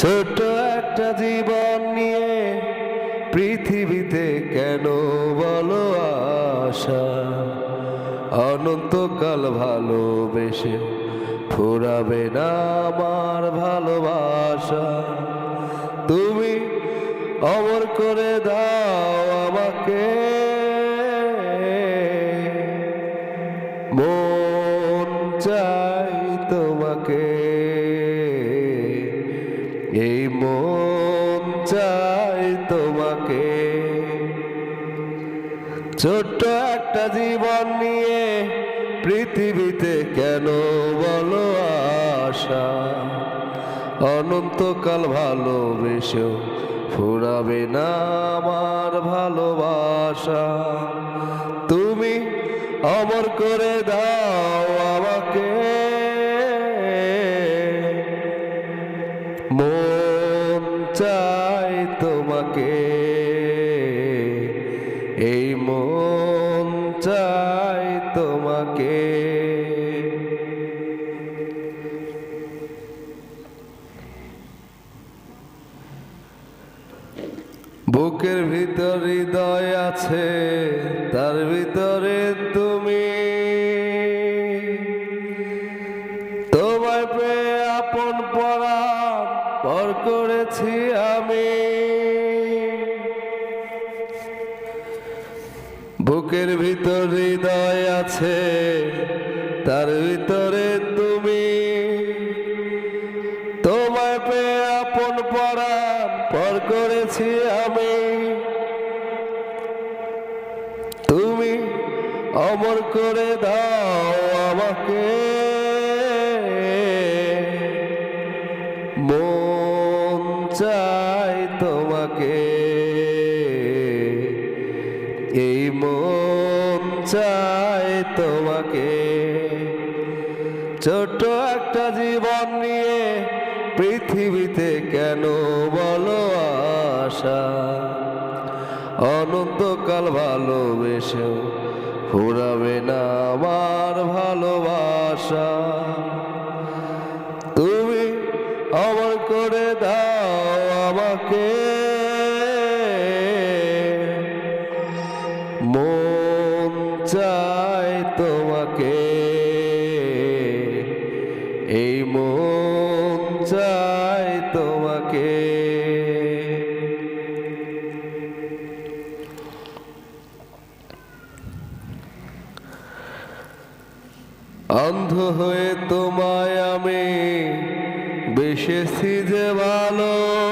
ছোট একটা জীবন নিয়ে পৃথিবীতে কেন বলো আশা? অনন্তকাল ভালোবেসে ফুরাবে না আমার ভালোবাসা। তুমি অমর করে দাও আমাকে। মন চাই তোমাকে। এই মন চাই তোমাকে। ছোট্ট একটা জীবন নিয়ে পৃথিবীতে কেন বলো আশা? অনন্তকাল ভালোবেসেও ফুরাবে না আমার ভালোবাসা। তুমি অমর করে দাও আমাকে। মন চাই তোমাকে। এই মন চাই তোমাকে। বুকের ভিতর হৃদয় আছে, তার ভিতরে তুমি। তোমায় পেয়ে আপন পরাণ পর করেছি আমি। বুকের ভিতর হৃদয় আছে, তার ভিতরে তুমি। তোমায় পেয়ে আপন পড়া পর করেছি আমি। তুমি অমর করে দাও আমাকে। এই মন চায় তোমাকে। ছোট্ট একটা জীবন নিয়ে পৃথিবীতে কেন বলো আশা? অনন্তকাল ভালোবেসেও ফুরাবে না আমার ভালোবাসা। মন চাই তোমাকে। এই মন চাই তোমাকে। অন্ধ হয়ে তোমায় আমি বেশেছি যে ভালো।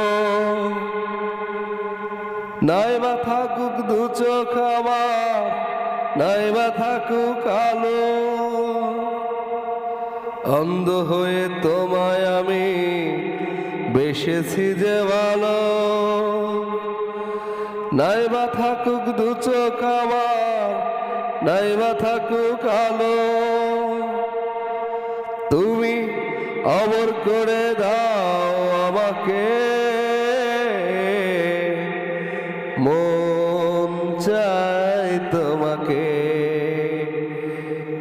নাই বা থাকুক দু চোখ আমার, নাই বা থাকুক আলো। অন্ধ হয়ে তোমায় আমি বেসেছি যে ভালো। নাই বা থাকুক দু চোখ আমার, নাই বা থাকুক আলো। তুমি অমর করে দাও আমাকে। মন চাই তোমাকে।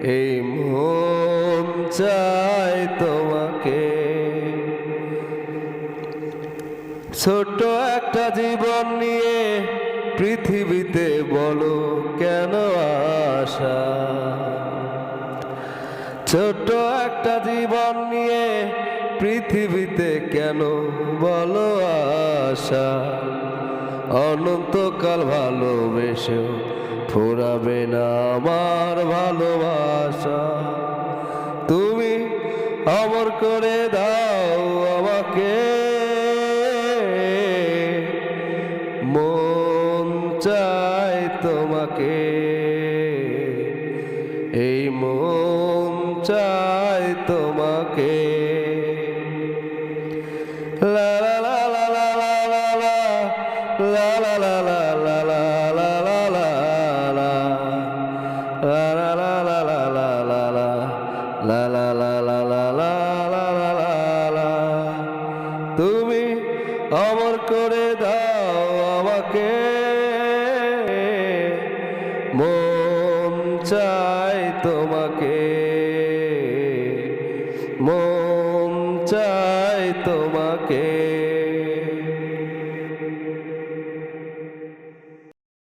এই মন চাই তোমাকে। ছোট্ট একটা জীবন নিয়ে পৃথিবীতে বলো কেন আশা? ছোট একটা জীবন নিয়ে পৃথিবীতে কেন বলো আশা? অনন্তকাল ভালোবেসেও ফুরাবে না আমার ভালোবাসা। তুমি অমর করে দাও আমাকে। মন চাই তোমাকে। এই মন চাই তোমাকে। লা করে দাও আমাকে। মন চাই তোমাকে। মন চাই তোমাকে।